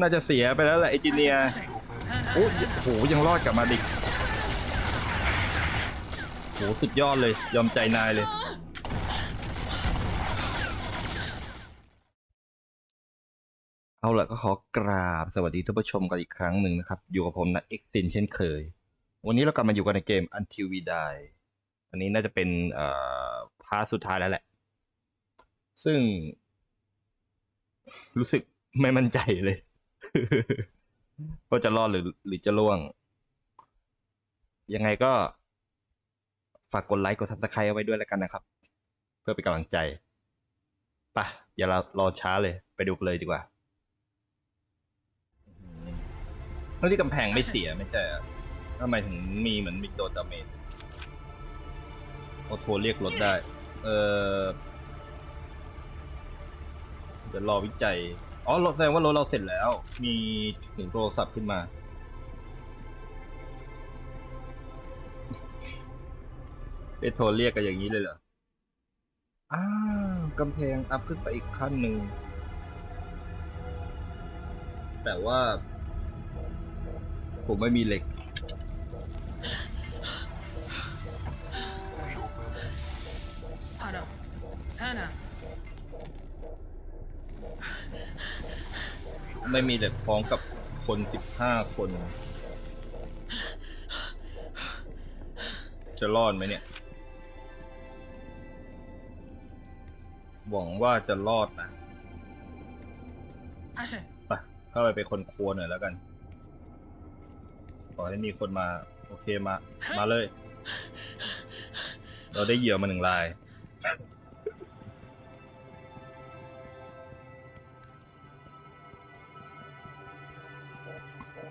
น่าจะเสียไปแล้วแหละไอจิเนียโอ้โหยังรอดกลับมาดิโหสุดยอดเลยยอมใจนายเลย เอาละก็ขอกราบสวัสดีท่านผู้ชมกันอีกครั้งหนึ่งนะครับ อยู่กับผมนะเอ็กซินเช่นเคย วันนี้เรากลับมาอยู่กันในเกม Until We Die อันนี้น่าจะเป็นเอ่อพาร์ทสุดท้ายแล้วแหละ ซึ่ง รู้สึกไม่มั่นใจเลย ว่าจะรอดหรือ หรือจะล่วง ยังไงก็ ฝากกดไลค์กดซับสไครต์เอาไว้ด้วยแล้วกันนะครับ เพื่อเป็นกำลังใจปะอย่ารอรอช้าเลย ไปดูกันเลยดีกว่าแล้วที่กำแพงไม่เสียไม่ใช่เหรอทำไมถึงมีเหมือนมีโดนดาเมจโอโทรเรียกรถได้ เออเดี๋ยวรอวิจัย อ๋อรถแสดงว่ารถเราเสร็จแล้ว มีถึงโทรศัพท์ขึ้นมา ไปโทรเรียกกันอย่างนี้เลยเหรอ อ้าวกำแพงอัพขึ้นไปอีกขั้นหนึ่ง แต่ว่า ผมไม่มีเหล็ก Anna. Anna. ไม่มีเหล็กพร้อมกับคนสิบห้าคน จะรอดไหมเนี่ย หวังว่าจะรอดนะ Asche. ไปเข้าไปเป็นคนครัวหน่อยแล้วกัน ขอให้มีคนมา โอเคมา มาเลย เราได้เหยื่อมาหนึ่งราย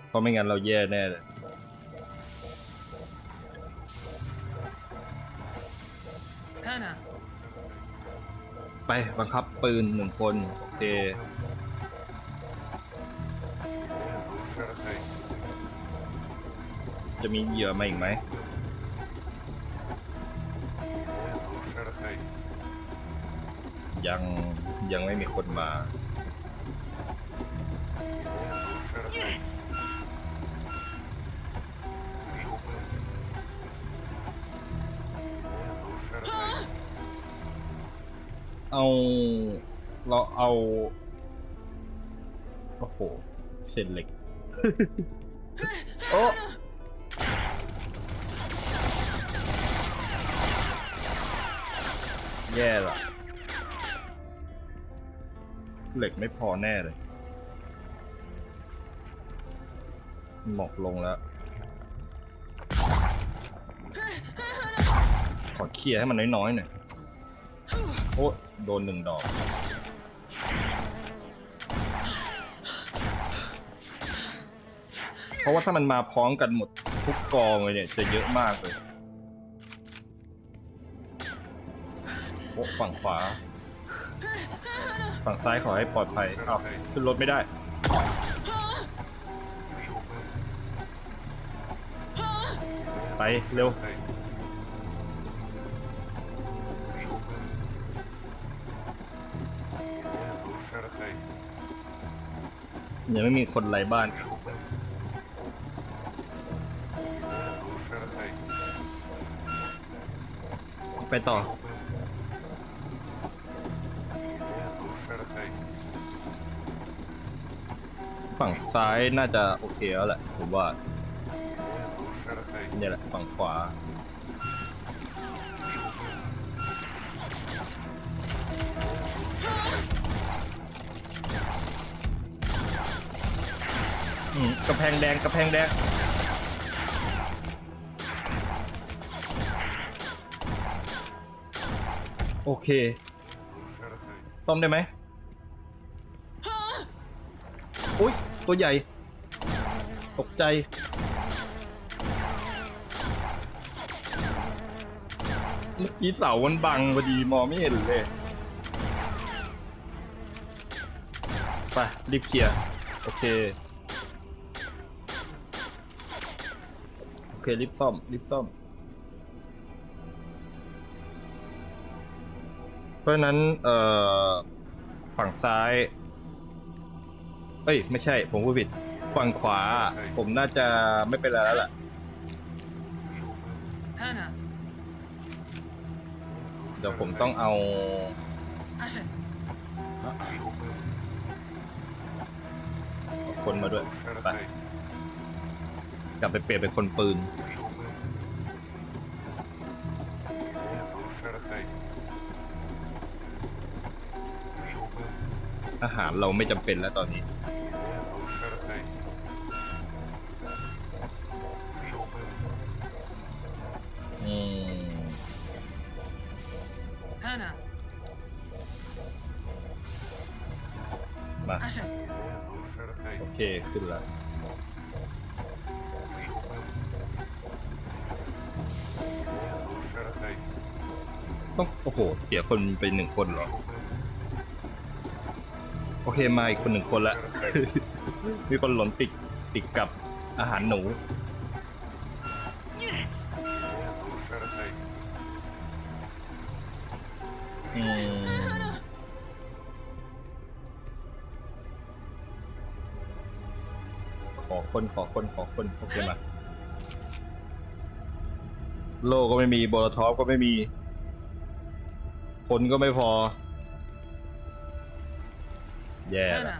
เพราะไม่งั้นเราแย่แน่เลย Anna. ไปบังคับปืนหนึ่งคน โอเค จะมีเหยื่อมาอีกไหมยังยังไม่มีคนมา เอาเราเอาโอ้โหเศษเหล็ก โอ้แย่ละเหล็กไม่พอแน่เลย หมอกลงแล้ว ขอเคลียร์ให้มันน้อยๆหน่อย อ้โดนหนึ่งดอกเพราะว่าถ้ามันมาพร้อมกันหมดทุกกองเลยเนี่ยจะเยอะมากเลยโอ้ฝั่งขวา ฝั่งซ้ายขอให้ปลอดภัยอ้าวขึ้นรถไม่ได้ไปเร็วยั ยังไม่มีคนไร้บ้าน ไปต่อ ฝั่งซ้ายน่าจะโอเคแล้วแหละผมว่าเนี่ยแหละฝั่งขวา กระแพงแดงกระแพงแดงโอเค ซ่อมได้ไหมอุ้ย ตัวใหญ่ ตกใจ เมื่อกี้เสามันบังพอดีมองไม่เห็นเลย ไป รีบเคลียร์ โอเค รีบซ่อม รีบซ่อม เพราะฉะนั้น เอ่อ ฝั่งซ้าย ไป เอ้ย ไม่ใช่ ผมพูดผิด ฝั่งขวา ผมน่าจะไม่เป็นไรแล้วล่ะ هنا เดี๋ยวผมต้องเอา عشان คนมาด้วย ไป กลับไปเปลี่ยนเป็นคนปืน อาหารเราไม่จำเป็นแล้วตอนนี้ อืม هنا มา عشان โอเค ขึ้นแล้ว ต้อง โอ้โห เสียคนไปหนึ่งคนเหรอ โอเค มาอีกคนหนึ่งคนละ มีคนหล่นติดติดกับอาหารหนู อืมขอคนขอคนขอคนโอเคมาโลก็ไม่มีโบลทอปก็ไม่มี คนก็ไม่พอ แย่นั่ล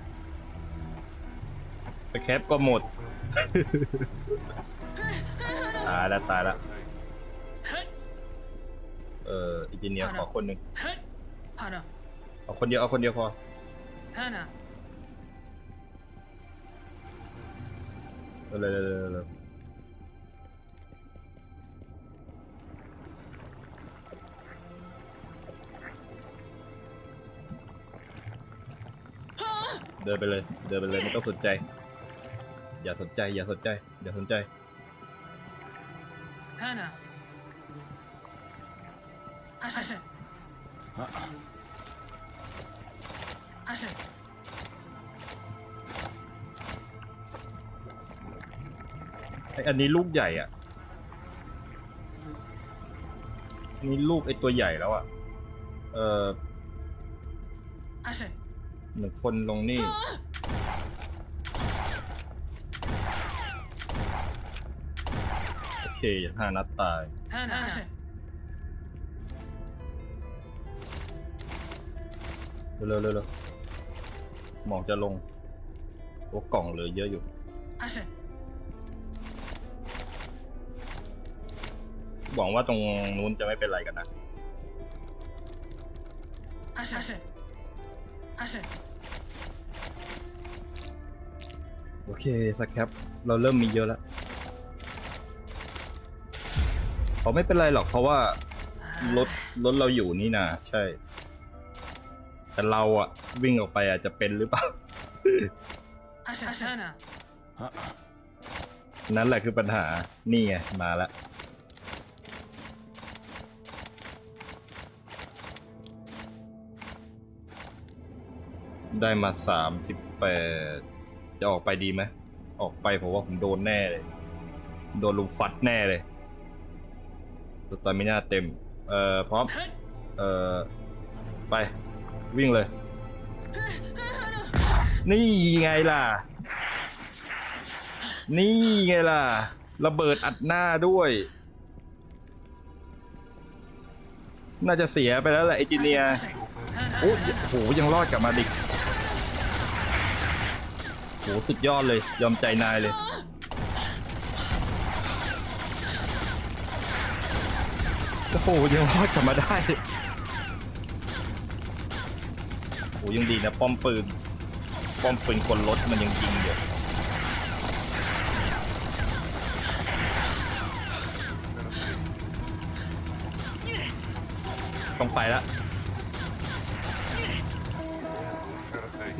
ะแคปก็หมด ตายแล้วตายแล้วเอออินเนียขอคนหนึ่งเอาคนเดียวเอาคนเดียวพอ นั่นน่ะ เร็ๆ ดินไปเลย เดินไปเลยไม่ต้องสนใจ อย่าสนใจ อย่าสนใจ อย่าสนใจ هنا عشان عشان ไออันนี้ลูกใหญ่อ่ะอันนี่ลูกไอตัวใหญ่แล้วอ่ะ เออ عشان หนึ่งคนลงนี่ โอเคห้านัดตาย هنا عشان เร็วเร็วเร็วเร็วหมอกจะลงโอ้กล่องเหลือเยอะอยู่ عشان หวังว่าตรงนู้นจะไม่เป็นไรกันนะ عشان عشان โอเคสักแครับเราเริ่มมีเยอะแล้วเขาไม่เป็นไรหรอกเพราะว่า รถรถเราอยู่นี่นะใช่ แต่เราอะวิ่งออกไปอาจจะเป็นหรือเปล่า আসেন আসেন นั่นแหละคือปัญหา นี่ไง มาแล้ว ได้มาสามสิบแปดจะออกไปดีไหมออกไปผมว่าผมโดนแน่เลย โดนลุมฟัดแน่เลยสตามิน่าเต็ม เอ่อพร้อม เอ่อ ไปวิ่งเลย นี่ไงล่ะ นี่ไงล่ะ ระเบิดอัดหน้าด้วย น่าจะเสียไปแล้วแหละไอจิเนียโอ้โหยังรอดกลับมาดิ หสุดยอดเลย ยอมใจนายเลย โอ้โหยังรอดกลับมาได้โหยังดีนะป้อมปืน ป้อมปืนคนรถมันยังยิงอยู่ต้องไปละ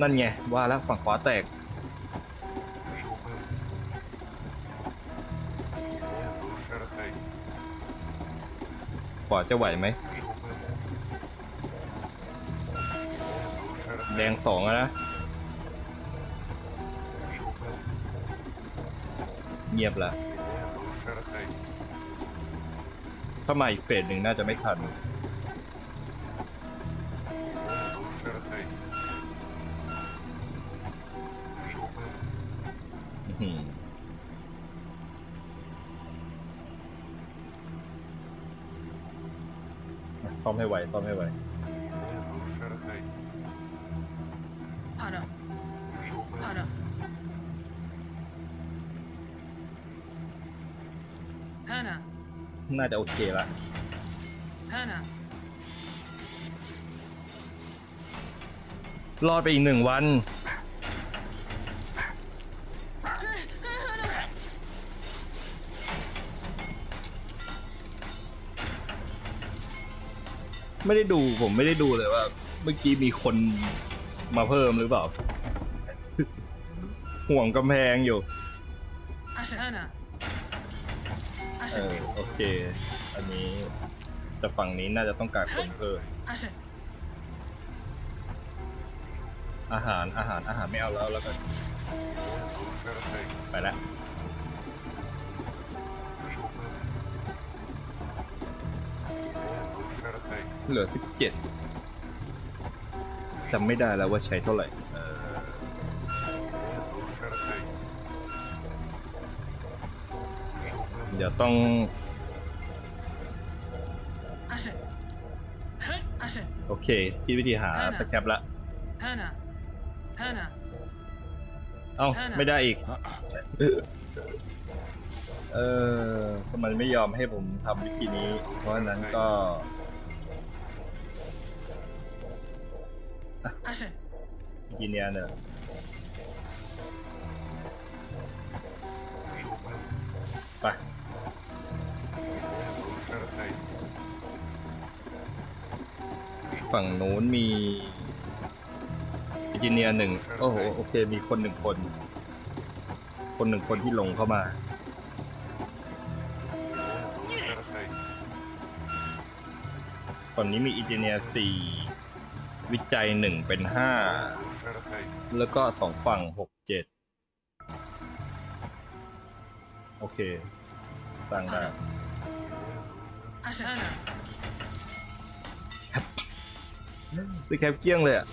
นั่นไง ว่าแล้วฝั่งขวาแตก จะไหวไหม แดงสองนะ เงียบละถ้ามาอีกเฟสหนึ่งน่าจะไม่ทันอืม ซ่อมให้ไวซ่อมให้ไว Para. Para. พานาน่าจะโอเคละรอดไปอีกหนึ่งวัน ไม่ได้ดูผมไม่ได้ดูเลยว่า เมื่อกี้มีคนมาเพิ่มหรือเปล่า ห่วงกำแพงอยู่ عشان هنا เอ عشان อ โอเค อันนี้ แต่ฝั่งนี้น่าจะต้องการคนเพิ่ม عشان อาหารอาหารอาหารไม่เอาแล้วแล้วก็ไปแล้ว เหลือสิบเจ็ดจำไม่ได้แล้วว่าใช้เท่าไหร่เดี๋ยวต้องโอเคที่วิธีหาสแคปละเอ้าไม่ได้อีก เออทำไมไม่ยอมให้ผมทำวิธีนี้ เพราะนั้นก็ Asche. Geniale. Vai. Vai. ฝั่งโน้นมีเอนจเนียหนึ่งโอ้โหโอเค มีคนหนึ่งคน คนหนึ่งคนที่ลงเข้ามา ฝั่นี้มีเอนจเนียสี่ วิจัยหนึ่งเป็นห้าแล้วก็สองฝั่งหกเจ็ดโอเคต่างได้ตีแคปเกี้ยงเลยอะ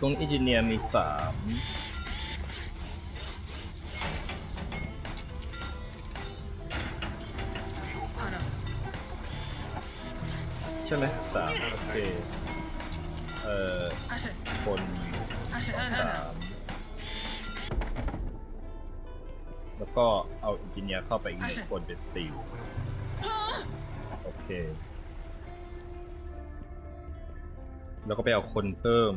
ตรงอินเนียร์มีสาม ใช่ไหมสามโอเคเอ่อคนสามแล้วก็เอาอินเนียเข้าไปอีกหนึ่งคนเป็นสี่โอเค แล้วก็ไปเอาคนเพิ่ม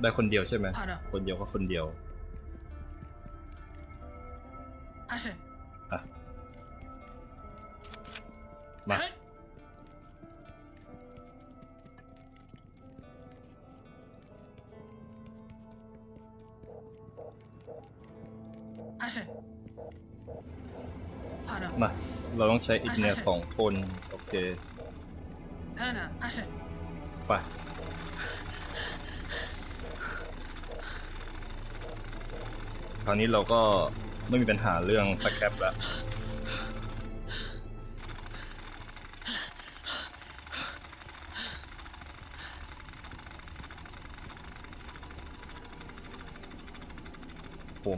ได้คนเดียวใช่ไหม คนเดียวก็คนเดียวอะ มาามา เราต้องใช้อินเนี่ยสองคน โอเคไปคราวนี้เราก็ไม่มีปัญหาเรื่องสแคปแล้ว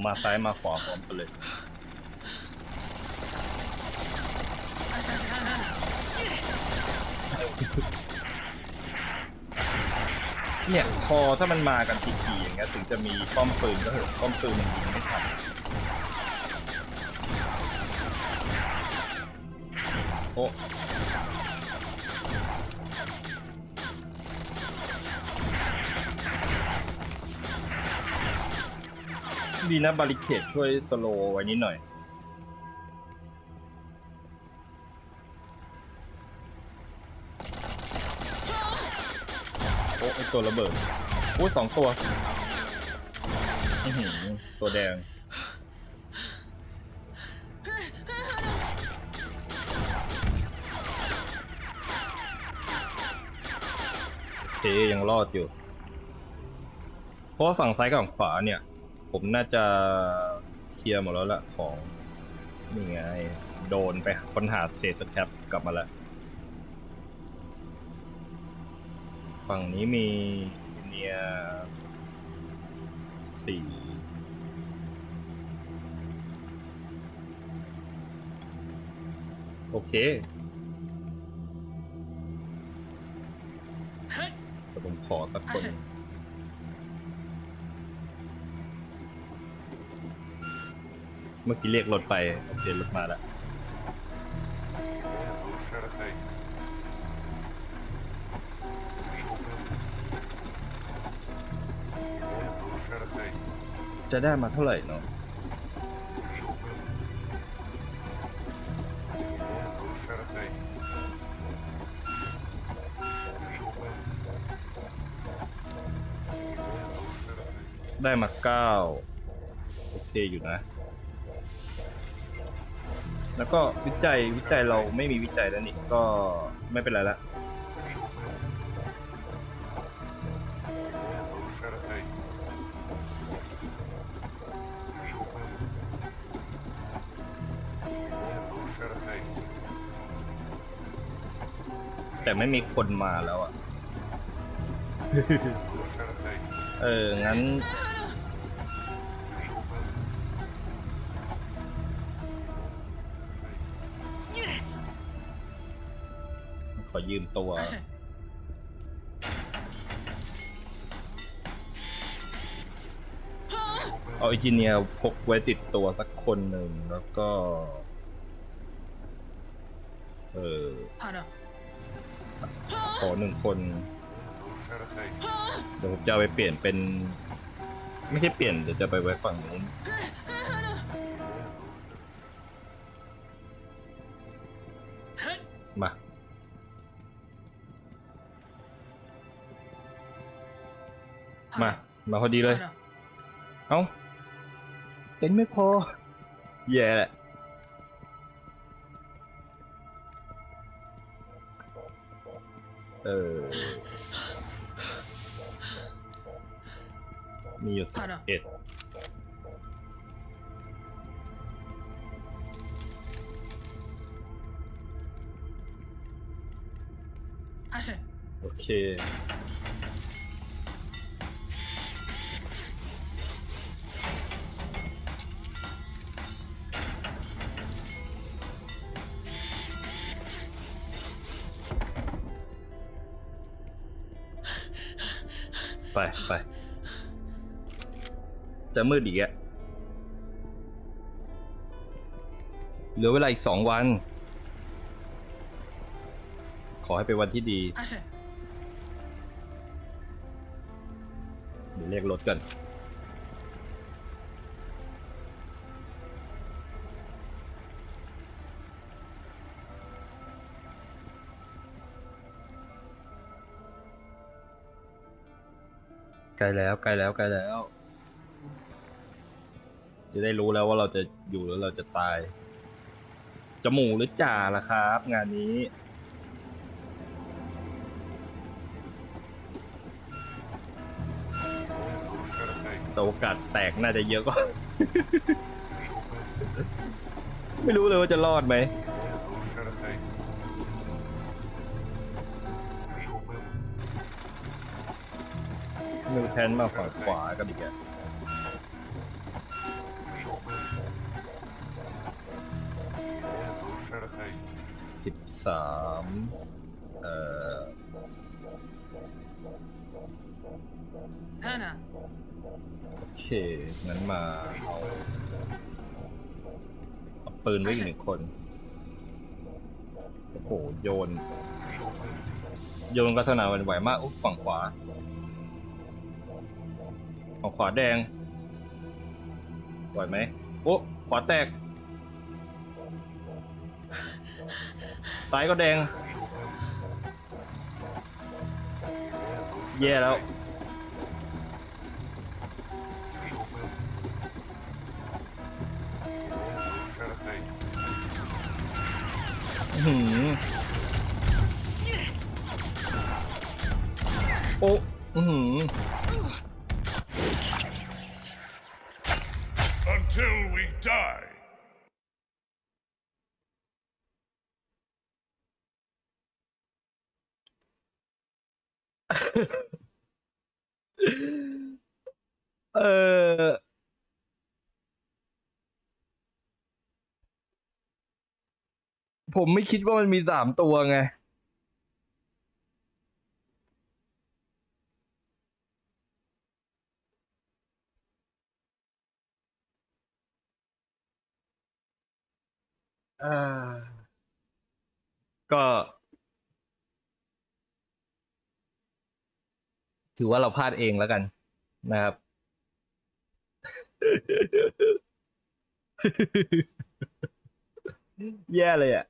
มาซ้ายมาขวาพร้อมกันเลย เนี่ยพอถ้ามันมากันทีๆอย่างเงี้ยถึงจะมีป้อมปืนก็เถอะป้อมปืนมันยิงไม่ทันโอ้ ดีนะบาริเคดช่วยสโลว์ไว้นิดหน่อย โอ้ไอตัวระเบิดโอ้สองตัวอื้อหือตัวแดง โอเคยังรอดอยู่ เพราะว่าฝั่งซ้ายกับฝั่งขวาเนี่ย ผมน่าจะเคลียร์หมดแล้วล่ะของนี่ไง โดนไปค้นหาเศษสแครปกลับมาแล้วฝั่งนี้มีเนียสี่โอเคเฮ้ยแต่ผมขอสักคน มื่อกี้เรียกรถไปโอเครถมาแล้วจะได้มาเท่าไหร่เนาะได้มาเก้าโอเคอยู่นะ แล้วก็วิจัยวิจัยเราไม่มีวิจัยแล้วนี่ก็ไม่เป็นไรละแต่ไม่มีคนมาแล้วอะ่ะ เออ งั้น ยืมตัว เอาอิจิเนียพกไว้ติดตัวสักคนหนึ่งแล้วก็ เออขอหนึ่งคน เดี๋ยวผมจะไปเปลี่ยนเป็น ไม่ใช่เปลี่ยนเดี๋ยวจะไปไว้ฝั่งนู้นมา มา มาพอดีเลย Hana เอ้าเต็นท์ไม่พอ แย่แหละ เออ มีอยู่สิบเอ็ด Action โอเค จะมืดอีกอะเหลือเวลาอีกสองวัน ขอให้เป็นวันที่ดี Action เดี๋ยวเรียกรถกันใกล้แล้วใกล้แล้วใกล้แล้ว จะได้รู้แล้วว่าเราจะอยู่หรือเราจะตาย จมูกหรือจ่าล่ะครับ งานนี้ แต่โอกาสแตกน่าจะเยอะกว่า ไม่รู้เลยว่าจะรอดไหม มือแทนมาฝั่งขวากันอีกแล้ว สิบสามเอ่อ Hana โอเค งั้นมาเอาเอาปืนไว้อีกหนึ่งคน โอ้โห โยน โยนลักษณะหวันไหวมากอุ๊ยฝั่งขวา ฝั่งขวาแดงไหวไหม โอ้ ขวาแตก สายก็แดง แย่แล้ว อือหืโอ้อือหือ Until we die. เออ ผมไม่คิดว่ามันมีสามตัวไง เออ ก็ ถือว่าเราพลาดเองแล้วกันนะครับ แย่เลยอะ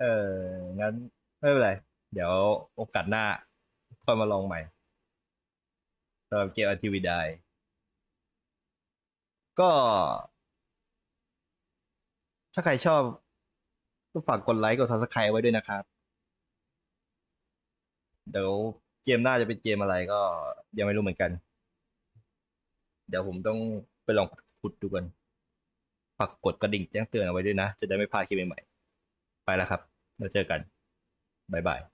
เออ งั้นไม่เป็นไร เดี๋ยวโอกาสหน้าค่อยมาลองใหม่สำหรับเกมอาทีวีได้ก็ ถ้าใครชอบ ก็ฝากกดไลค์กด subscribe ไว้ด้วยนะครับ เดี๋ยว เกมหน้าจะเป็นเกมอะไรก็ยังไม่รู้เหมือนกัน เดี๋ยวผมต้องไปลองขุดดูกันฝากกดกระดิ่งแจ้งเตือนเอาไว้ด้วยนะ จะได้ไม่พลาดคลิปใหม่ๆไปแล้วครับแล้วเจอกัน บ๊ายบาย